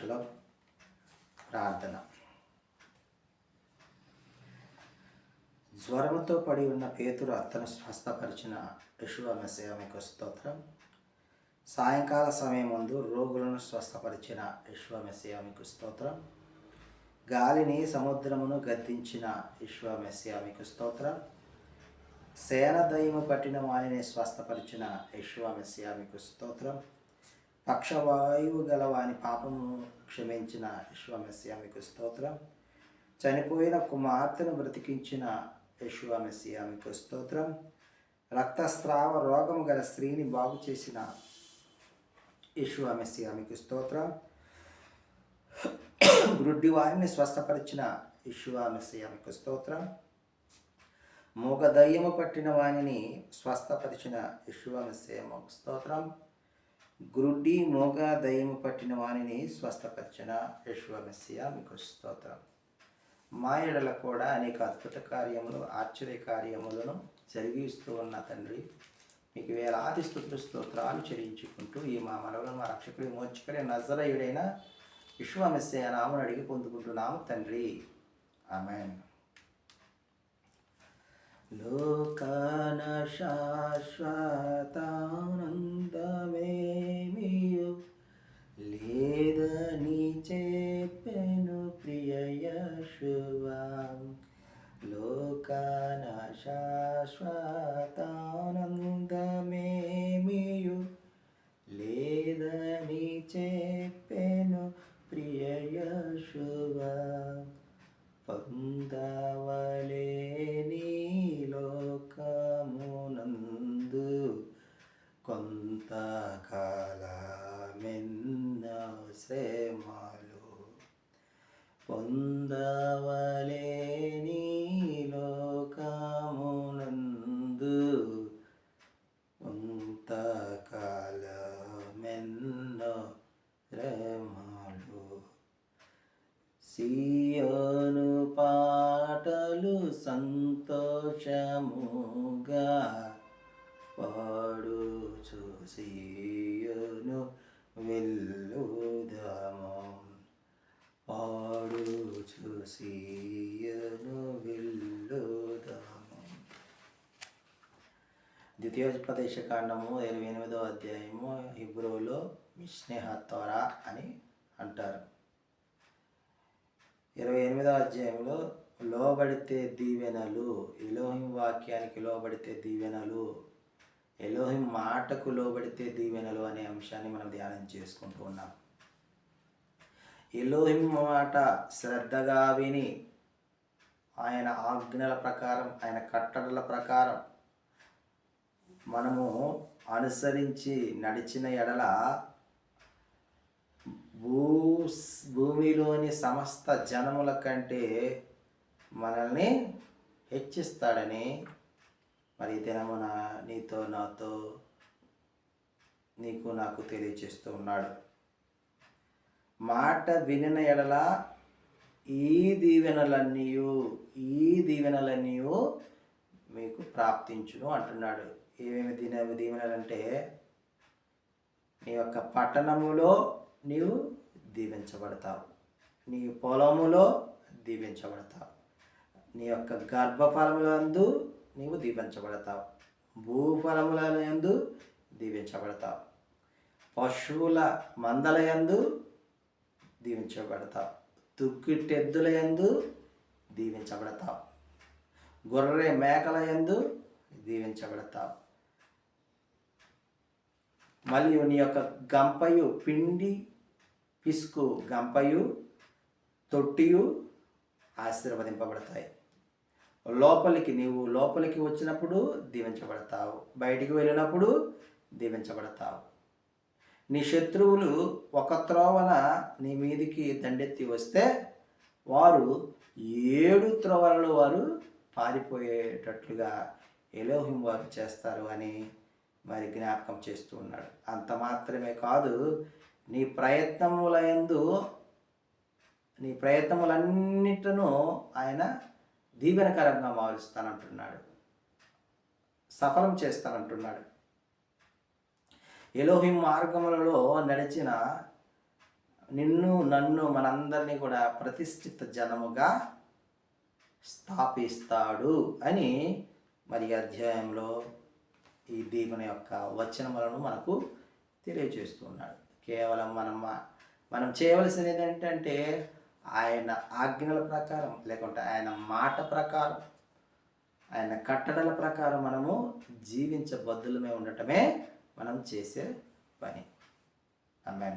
శలో ప్రార్థన. జ్వరముతో పడి ఉన్న పేతురు అత్తను స్వస్థపరిచిన యశువ మెస్సయ మీకు స్తోత్రం. సాయంకాల సమయం ముందు రోగులను స్వస్థపరిచిన యశువ మెస్సయ మీకు స్తోత్రం. గాలిని సముద్రమును గద్దించిన యశువ మెస్సయ మీకు స్తోత్రం. సేన దయ్యము పట్టిన వాణిని స్వస్థపరిచిన యశువ మెస్సయ మీకు స్తోత్రం. పక్షవాయువు గల వాని పాపము క్షమించిన యశ్వమెస్సియా మీకు స్తోత్రం. చనిపోయిన కుమార్తెను బ్రతికించిన యశ్వమెస్సియా మీకు స్తోత్రం. రక్తస్రావ రోగము గల స్త్రీని బాగు చేసిన యశ్వమెస్సియా మీకు స్తోత్రం. గ్రుడ్డి వారిని స్వస్థపరిచిన యశ్వమెస్సియా మీకు స్తోత్రం. మూగ దయ్యము పట్టిన వాణిని స్వస్థపరిచిన యశ్వమెస్సియా మీకు స్తోత్రం. గ్రుడ్డి మోగ దయ్యము పట్టిన వాణిని స్వస్థపరిచిన విశ్వమస్య మీకు స్తోత్రం. మాయడల కూడా అనేక అద్భుత కార్యములు ఆశ్చర్య కార్యములను జరిగిస్తూ ఉన్న తండ్రి మీకు వేలాది స్థుతులు స్తోత్రాలు చెల్లించుకుంటూ ఈ మా మనవలను మా రక్షకుడి మోర్చుకడి నజరయుడైన విశ్వమెస్సయ నామను అడిగి పొందుకుంటున్నాము తండ్రి. ఆమె లోకాన శాశ్వతానందమే చెప్పెను ప్రియయశువా. లోకాన శాశ్వతానందమేమియు పొందవలేని లోకమునందు కొంతకాలమెన్నో శ్రమలు సియోను పాటలు సంతోషముగా పాడు చూసి ద్వితీయోపదేశ కాండము ఇరవై ఎనిమిదో అధ్యాయము హిబ్రోలో మిష్నేహత్వరా అని అంటారు. ఇరవై ఎనిమిదో అధ్యాయంలో లోబడితే దీవెనలు ఎలోహిం వాక్యానికి లోబడితే దీవెనలు ఎలోహిం మాటకు లోబడితే దీవెనలు అనే అంశాన్ని మనం ధ్యానం చేసుకుంటూ ఉన్నాం. ఎలోహిం మాట శ్రద్ధగా విని ఆయన ఆజ్ఞల ప్రకారం ఆయన కట్టడల ప్రకారం మనము అనుసరించి నడిచిన ఎడల భూ భూమిలోని సమస్త జనముల కంటే మనల్ని హెచ్చిస్తాడని మరి దినమున నీతో నాతో నీకు నాకు తెలియచేస్తూ ఉన్నాడు. మాట వినిన ఎడల ఈ దీవెనలన్నీ ఈ దీవెనలన్నీ మీకు ప్రాప్తించును అంటున్నాడు. ఏమేమి దీన దీవెనలంటే నీ యొక్క పట్టణములో నీవు దీవించబడతావు. నీ పొలములో దీవించబడతావు. నీ యొక్క గర్భఫలములందు నీవు దీవించబడతావు. భూఫలములందు దీవించబడతావు. పశువుల మందల యందు దీవించబడతావు. తుక్కిటెద్దుల యందు దీవించబడతావు. గొర్రె మేకల ఎందు దీవించబడతావు. మరియు నీ యొక్క గంపయు పిండి పిసుకు గంపయు తొట్టియు ఆశీర్వదింపబడతాయి. లోపలికి నీవు లోపలికి వచ్చినప్పుడు దీవించబడతావు. బయటికి వెళ్ళినప్పుడు దీవించబడతావు. నీ శత్రువులు ఒక త్రోవన నీ మీదికి దండెత్తి వస్తే వారు ఏడు త్రోవలలో వారు పారిపోయేటట్లుగా ఎలోహిం వారు చేస్తారు అని మరి జ్ఞాపకం చేస్తూ ఉన్నాడు. అంత మాత్రమే కాదు నీ ప్రయత్నముల ఎందు నీ ప్రయత్నములన్నిటినూ ఆయన దీవెనకరంగా మారుస్తానంటున్నాడు. సఫలం చేస్తానంటున్నాడు. ఎలోహిం మార్గములలో నడిచిన నిన్ను నన్ను మనందరినీ కూడా ప్రతిష్ఠిత జనముగా స్థాపిస్తాడు అని మరి అధ్యాయంలో ఈ దీవుని యొక్క వచనములను మనకు తెలియజేస్తున్నాడు కేవలం మనం మనం చేయవలసినది ఏంటంటే ఆయన ఆజ్ఞల ప్రకారం లేకుంటే ఆయన మాట ప్రకారం ఆయన కట్టడల ప్రకారం మనము జీవించబద్దులమే ఉండటమే మనం చేసే పని. అమ్మాయి